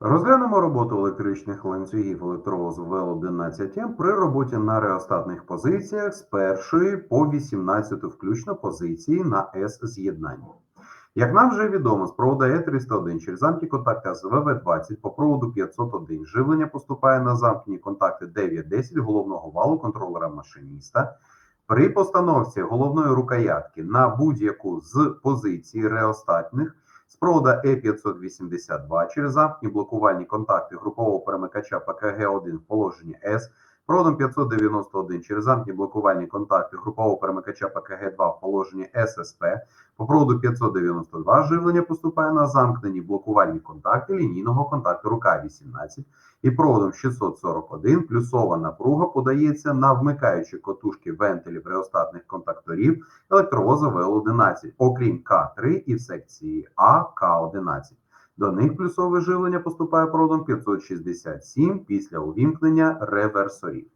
Розглянемо роботу електричних ланцюгів електровозу ВЛ-11М при роботі на реостатних позиціях з 1 по 18 включно позиції на С-з'єднанні. Як нам вже відомо, з проводу Е301 через замкні контакти з ВВ-20 по проводу 501 живлення поступає на замкнені контакти 9-10 головного валу контролера машиніста. При постановці головної рукоятки на будь-яку з позицій реостатних з провода Е582 через замкні блокувальні контакти групового перемикача ПКГ-1 в положенні С, проводом 591 через замкні блокувальні контакти групового перемикача ПКГ-2 в положенні ССП, по проводу 592 живлення поступає на замкнені блокувальні контакти лінійного контактору К18 і проводом 641 плюсова напруга подається на вмикаючі котушки вентилів реостатних контакторів електровоза ВЛ-11, окрім К3 і в секції А К11. До них плюсове живлення поступає проводом 567 після увімкнення реверсорів.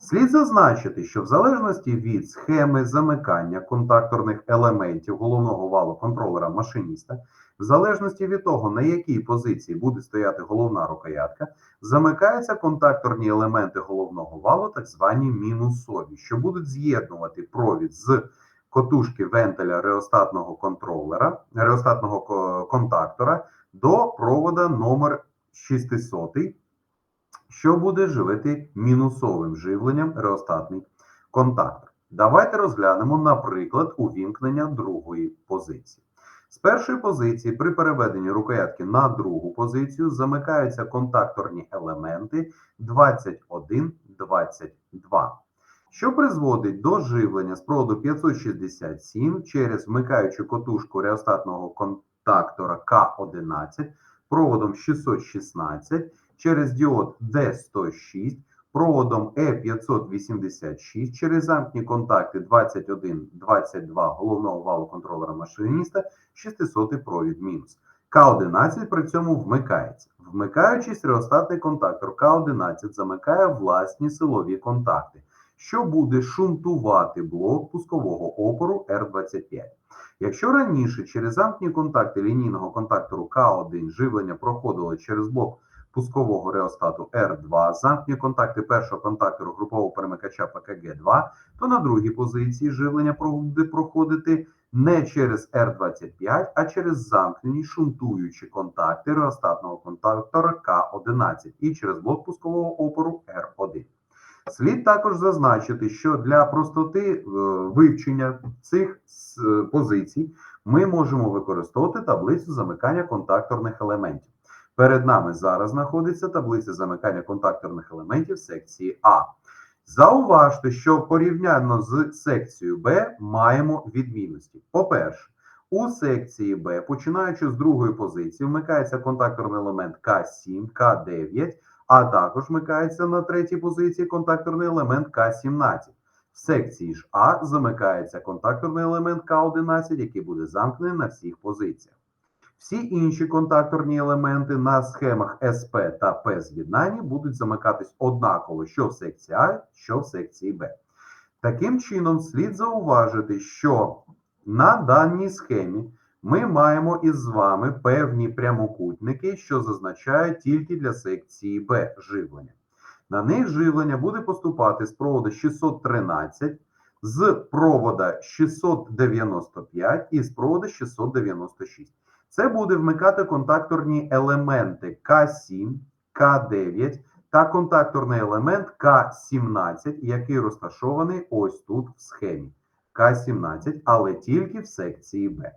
Слід зазначити, що в залежності від схеми замикання контакторних елементів головного валу контролера машиніста, в залежності від того, на якій позиції буде стояти головна рукоятка, замикаються контакторні елементи головного валу, так звані мінусові, що будуть з'єднувати провід з котушки вентиля реостатного контролера, реостатного контактора до провода номер 600, що буде живити мінусовим живленням реостатний контактор. Давайте розглянемо, наприклад, увімкнення другої позиції. З першої позиції при переведенні рукоятки на другу позицію замикаються контакторні елементи 21-22, що призводить до живлення з проводу 567 через вмикаючу котушку реостатного контактора К11 проводом 616 через діод D106 проводом E586 через замкні контакти 21-22 головного валу контролера машиніста 600 провід мінус. К11 при цьому вмикається. Вмикаючись, реостатний контактор К11 замикає власні силові контакти, що буде шунтувати блок пускового опору R25. Якщо раніше через замкні контакти лінійного контактору К1 живлення проходило через блок пускового реостату R2, замкні контакти першого контактору групового перемикача ПКГ2, то на другій позиції живлення буде проходити не через R25, а через замкнені шунтуючі контакти реостатного контактора К11 і через блок пускового опору R1. Слід також зазначити, що для простоти е, вивчення цих позицій ми можемо використовувати таблицю замикання контакторних елементів. Перед нами зараз знаходиться таблиця замикання контакторних елементів секції А. Зауважте, що порівняно з секцією Б маємо відмінності. По-перше, у секції Б, починаючи з другої позиції, вмикається контакторний елемент К7, К9, а також вмикається на третій позиції контакторний елемент К17. В секції ж А замикається контакторний елемент К11, який буде замкнений на всіх позиціях. Всі інші контакторні елементи на схемах СП та П з'єднання будуть замикатись однаково що в секції А, що в секції Б. Таким чином, слід зауважити, що на даній схемі ми маємо із вами певні прямокутники, що зазначають тільки для секції Б живлення. На них живлення буде поступати з проводу 613, з провода 695 і з провода 696. Це буде вмикати контакторні елементи К7, К9 та контакторний елемент К17, який розташований ось тут в схемі. К17, але тільки в секції Б.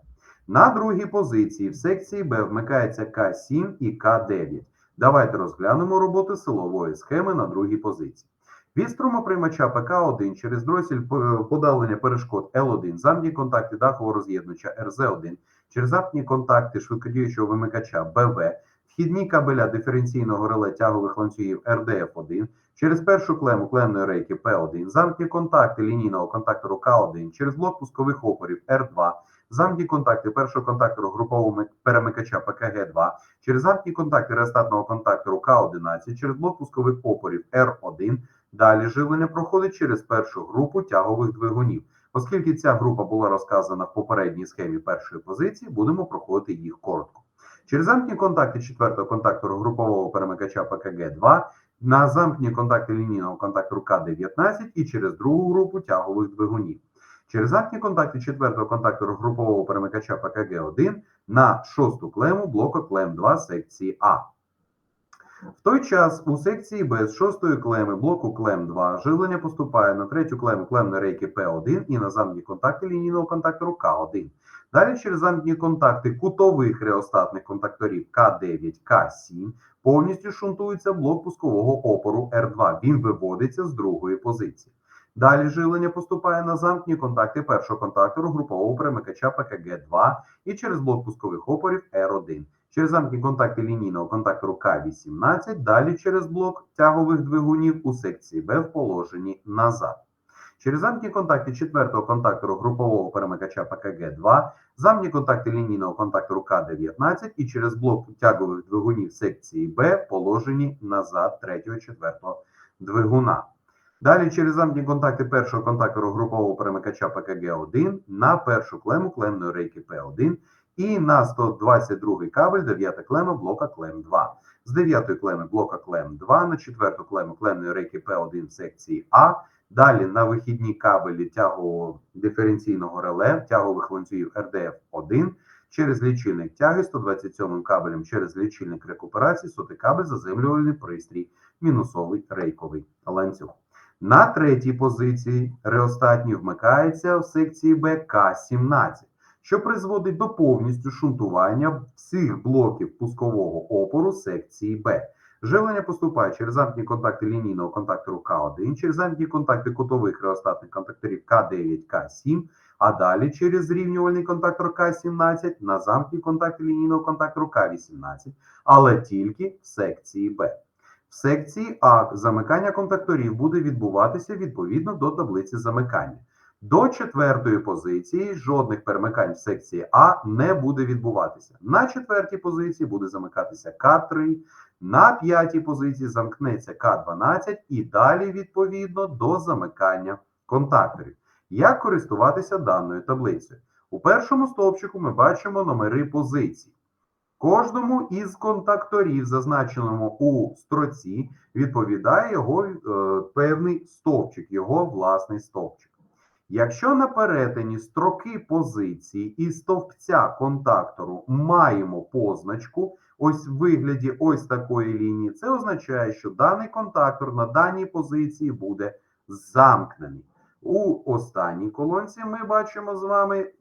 На другій позиції в секції Б вмикається К7 і К9. Давайте розглянемо роботу силової схеми на другій позиції. Від струмоприймача ПК1 через дросіль по- подавлення перешкод Л1, замні контакти дахового роз'єднувача РЗ1, через замкні контакти швидкодіючого вимикача БВ, вхідні кабеля диференційного реле тягових ланцюгів РДФ1, через першу клему клемної рейки П1, замкні контакти лінійного контактору К1, через блок пускових опорів Р2, замкні контакти першого контактору групового перемикача ПКГ2, через замкні контакти реостатного контактору К11, через блок пускових опорів Р1. Далі живлення проходить через першу групу тягових двигунів. Оскільки ця група була розказана в попередній схемі першої позиції, будемо проходити їх коротко. Через замкні контакти четвертого контактору групового перемикача ПКГ-2 на замкні контакти лінійного контактору К-19 і через другу групу тягових двигунів. Через замкні контакти четвертого контактору групового перемикача ПКГ-1 на шосту клему блоку клем 2 секції А. В той час у секції Б з шостої клеми блоку клем 2 живлення поступає на третю клему клемної рейки П1 і на замкні контакти лінійного контактору К1. Далі через замкні контакти кутових реостатних контакторів К9, К7 повністю шунтується блок пускового опору R2. Він виводиться з другої позиції. Далі живлення поступає на замкні контакти першого контактору групового перемикача ПКГ-2 і через блок пускових опорів R1. Через замкні контакти лінійного контактору К18, далі через блок тягових двигунів у секції Б в положенні назад. Через замкні контакти четвертого контактору групового перемикача ПКГ-2, замкні контакти лінійного контактору К19 і через блок тягових двигунів секції Б в положенні назад третього і четвертого двигуна. Далі через замкні контакти першого контактору групового перемикача ПКГ-1 на першу клему клемної рейки П1 і на 122 кабель 9 клема блока клем 2. З 9 клеми блока клем 2 на 4 клему клемної рейки П1 в секції А, далі на вихідні кабелі тягового диференційного реле тягових ланцюгів РДФ-1 через лічильник тяги 127 кабелем через лічильник рекуперації сотий кабель заземлювальний пристрій мінусовий рейковий ланцюг. На третій позиції реостатній вмикається в секції БК-17 що призводить до повністю шунтування всіх блоків пускового опору секції Б. Живлення поступає через замкні контакти лінійного контактору К1, через замкні контакти кутових реостатних контакторів К9, К7, а далі через зрівнювальний контактор К17 на замкні контакти лінійного контактору К18, але тільки в секції Б. В секції А замикання контакторів буде відбуватися відповідно до таблиці замикання. До четвертої позиції жодних перемикань в секції А не буде відбуватися. На четвертій позиції буде замикатися К3, на п'ятій позиції замкнеться К12 і далі відповідно до замикання контакторів. Як користуватися даною таблицею? У першому стовпчику ми бачимо номери позицій. Кожному із контакторів, зазначеному у строці, відповідає його е, певний стовпчик, його власний стовпчик. Якщо на перетині строки позиції і стовпця контактору маємо позначку, ось в вигляді ось такої лінії, це означає, що даний контактор на даній позиції буде замкнений. У останній колонці ми бачимо з вами е,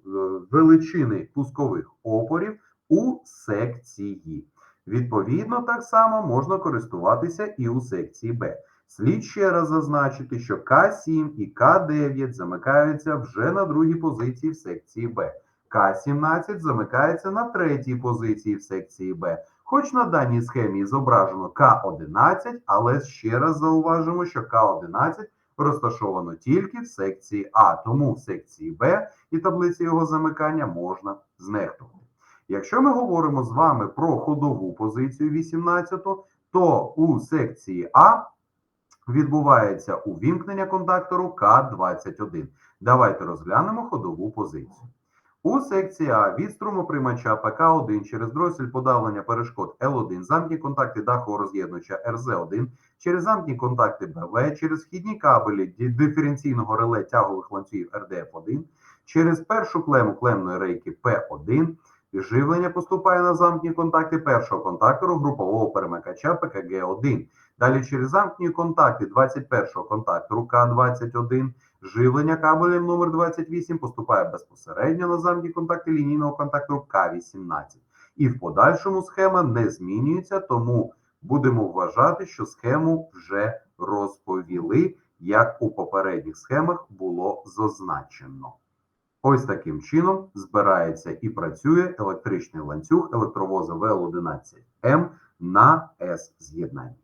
величини пускових опорів у секції. Відповідно, так само можна користуватися і у секції Б. Слід ще раз зазначити, що К7 і К9 замикаються вже на другій позиції в секції Б. К17 замикається на третій позиції в секції Б. Хоч на даній схемі зображено К11, але ще раз зауважимо, що К11 розташовано тільки в секції А, тому в секції Б і таблиці його замикання можна знехтувати. Якщо ми говоримо з вами про ходову позицію 18, то у секції А відбувається увімкнення контактору К21. Давайте розглянемо ходову позицію. У секції А від струмоприймача ПК1 через дросель подавлення перешкод Л1, замкні контакти дахового роз'єднувача РЗ1, через замкні контакти БВ, через вхідні кабелі диференційного реле тягових ланцюгів РДФ1, через першу клему клемної рейки П1, живлення поступає на замкні контакти першого контактору групового перемикача ПКГ1. Далі через замкні контакти 21-го контактору К21, живлення кабелем номер 28 поступає безпосередньо на замкні контакти лінійного контактору К18. І в подальшому схема не змінюється, тому будемо вважати, що схему вже розповіли, як у попередніх схемах було зазначено. Ось таким чином збирається і працює електричний ланцюг електровоза В11М на С-з'єднанні.